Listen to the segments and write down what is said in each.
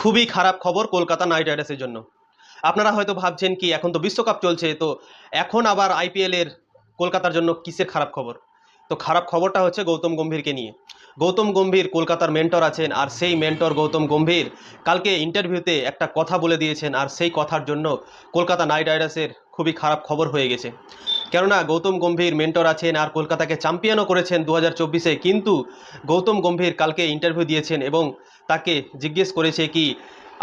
খুবই খারাপ খবর কলকাতা নাইট রাইডার্সের জন্য। আপনারা হয়তো ভাবছেন কি, এখন তো বিশ্বকাপ চলছে, তো এখন আবার আইপিএলের কলকাতার জন্য কিসের খারাপ খবর? তো খারাপ খবরটা হচ্ছে গৌতম গম্ভীরকে নিয়ে। গৌতম গম্ভীর কলকাতার মেন্টর আছেন, আর সেই মেন্টর গৌতম গম্ভীর কালকে ইন্টারভিউতে একটা কথা বলে দিয়েছেন, আর সেই কথার জন্য কলকাতা নাইট রাইডার্সের খুবই খারাপ খবর হয়ে গেছে। কেননা গৌতম গম্ভীর মেন্টর আছেন আর কলকাতাকে চ্যাম্পিয়নও করেছেন দু হাজার কিন্তু গৌতম গম্ভীর কালকে ইন্টারভিউ দিয়েছেন এবং তাকে জিজ্ঞেস করেছে কি,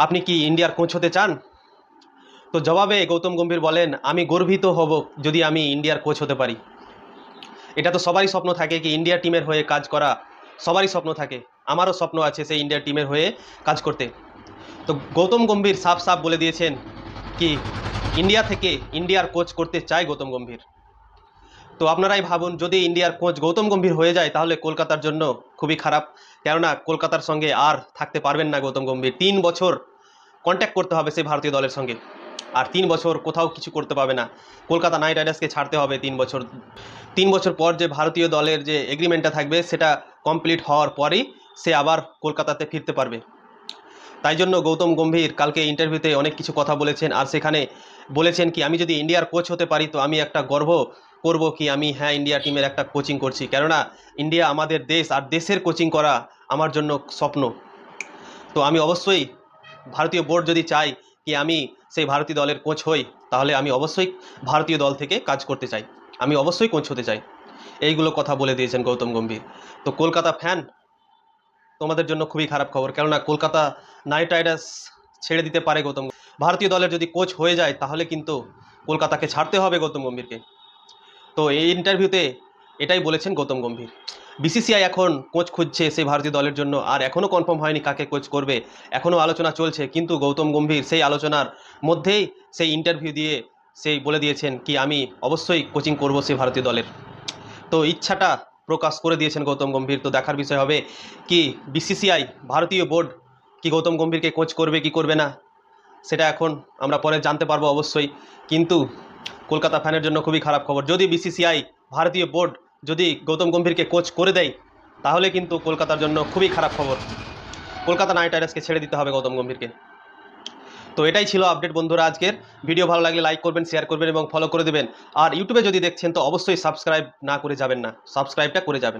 আপনি কি ইন্ডিয়ার কোচ হতে চান? তো জবাবে গৌতম গম্ভীর বলেন, আমি গর্বিত হব যদি আমি ইন্ডিয়ার কোচ হতে পারি। এটা তো সবারই স্বপ্ন থাকে কি, ইন্ডিয়া টিমের হয়ে কাজ করা সবারই স্বপ্ন থাকে। আমারও স্বপ্ন আছে সেই ইন্ডিয়া টিমের হয়ে কাজ করতে। তো গৌতম গম্ভীর সাফ সাফ বলে দিয়েছেন কি, ইন্ডিয়া থেকে ইন্ডিয়ার কোচ করতে চায় গৌতম গম্ভীর। তো আপনারাই ভাবুন, যদি ইন্ডিয়ার কোচ গৌতম গম্ভীর হয়ে যায়, তাহলে কলকাতার জন্য খুবই খারাপ। কেননা কলকাতার সঙ্গে আর থাকতে পারবেন না গৌতম গম্ভীর। তিন বছর কন্ট্যাক্ট করতে হবে সেই ভারতীয় দলের সঙ্গে। আর তিন বছর কোথাও কিছু করতে পারবে না। কলকাতা নাইট রাইডার্সকে ছাড়তে হবে তিন বছর। তিন বছর পর যে ভারতীয় দলের যে এগ্রিমেন্টটা থাকবে, সেটা কমপ্লিট হওয়ার পরেই সে আবার কলকাতাতে ফিরতে পারবে। তাই জন্য গৌতম গম্ভীর কালকে ইন্টারভিউতে অনেক কিছু কথা বলেছেন। আর সেখানে বলেছেন কি, আমি যদি ইন্ডিয়ার কোচ হতে পারি, তো আমি একটা গর্ব করব কি? আমি হ্যাঁ ইন্ডিয়া টিমের একটা কোচিং করছি। কেননা ইন্ডিয়া আমাদের দেশ আর দেশের কোচিং করা আমার জন্য স্বপ্ন। তো আমি অবশ্যই ভারতীয় বোর্ড যদি চাই কি আমি সেই ভারতীয় দলের কোচ হই, তাহলে আমি অবশ্যই ভারতীয় দল থেকে কাজ করতে চাই। আমি অবশ্যই কোচ হতে চাই। এইগুলো কথা বলে দিয়েছেন গৌতম গম্ভীর। তো কলকাতা ফ্যান তোমাদের জন্য খুবই খারাপ খবর। কেননা, কলকাতা নাইট রাইডার্স ছেড়ে দিতে পারে গৌতম ভারতীয় দলের যদি কোচ হয়ে যায়, তাহলে কিন্তু কলকাতাকে ছাড়তে হবে গৌতম গম্ভীরকে। তো এই ইন্টারভিউতে এটাই বলেছেন গৌতম গম্ভীর। বিসিসিআই এখন কোচ খুঁজছে সেই ভারতীয় দলের জন্য, আর এখনও কনফার্ম হয়নি কাকে কোচ করবে। এখনও আলোচনা চলছে, কিন্তু গৌতম গম্ভীর সেই আলোচনার মধ্যেই সেই ইন্টারভিউ দিয়ে সেই বলে দিয়েছেন কি, আমি অবশ্যই কোচিং করব সেই ভারতীয় দলের। তো ইচ্ছাটা প্রকাশ করে দিয়েছেন গৌতম গম্ভীর। তো দেখার বিষয় হবে কি বিসিসিআই ভারতীয় বোর্ড কি গৌতম গম্ভীরকে কোচ করবে কি করবে না, সেটা এখন আমরা পরে জানতে পারব অবশ্যই। কিন্তু কলকাতা ফ্যানের জন্য খুবই খারাপ খবর। যদি বিসিসিআই ভারতীয় বোর্ড যদি গৌতম গম্ভীরকে কোচ করে দেয়, তাহলে কিন্তু কলকাতার জন্য খুবই খারাপ খবর। কলকাতা নাইট রাইডার্সকে ছেড়ে দিতে হবে গৌতম গম্ভীরকে। তো এটাই ছিল আপডেট বন্ধুরা আজকের। ভিডিও ভালো লাগলে লাইক করবেন শেয়ার করবেন এবং ফলো করে দেবেন। আর ইউটিউবে যদি দেখছেন, তো অবশ্যই সাবস্ক্রাইব না করে যাবেন না। সাবস্ক্রাইবটা করে যাবেন।